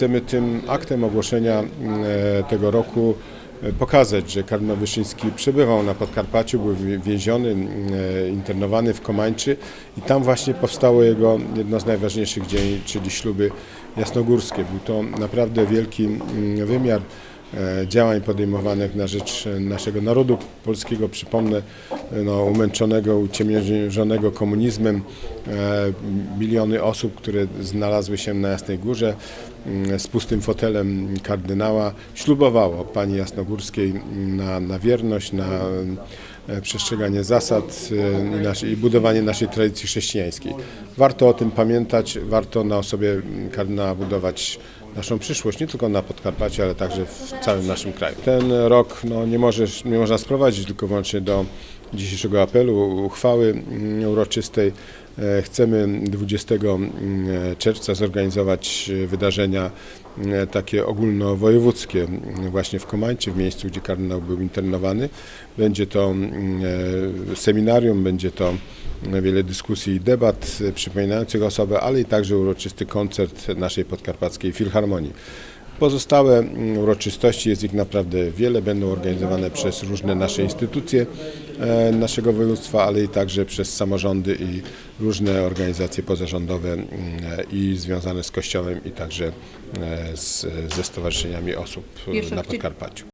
chcemy tym aktem ogłoszenia e, tego roku e, pokazać, że kardynał Wyszyński przebywał na Podkarpaciu, był więziony, e, internowany w Komańczy i tam właśnie powstało jego jedno z najważniejszych dzień, czyli śluby jasnogórskie. Był to naprawdę wielki mm, wymiar działań podejmowanych na rzecz e, naszego narodu polskiego, przypomnę, e, no, umęczonego, uciemiężonego komunizmem, e, miliony osób, które znalazły się na Jasnej Górze mm, z pustym fotelem kardynała, ślubowało pani Jasnogórskiej na, na wierność, na e, przestrzeganie zasad e, i, budowanie naszej tradycji chrześcijańskiej. Warto o tym pamiętać, warto na osobie kardynała budować naszą przyszłość, nie tylko na Podkarpacie, ale także w całym naszym kraju. Ten rok no, nie, możesz, nie można sprowadzić tylko wyłącznie do dzisiejszego apelu, uchwały mm, uroczystej. E, Chcemy 20 mm, czerwca zorganizować e, wydarzenia e, takie ogólnowojewódzkie mm, właśnie w Komańcie, w miejscu, gdzie kardynał był internowany. Będzie to mm, e, seminarium, będzie to wiele dyskusji i debat e, przypominających osobę, ale i także uroczysty koncert naszej podkarpackiej filharmonii. Pozostałe mm, uroczystości, jest ich naprawdę wiele, będą organizowane przez różne nasze instytucje e, naszego województwa, ale i także przez samorządy i różne organizacje pozarządowe mm, e, i związane z Kościołem i także e, z, ze stowarzyszeniami osób na Podkarpaciu.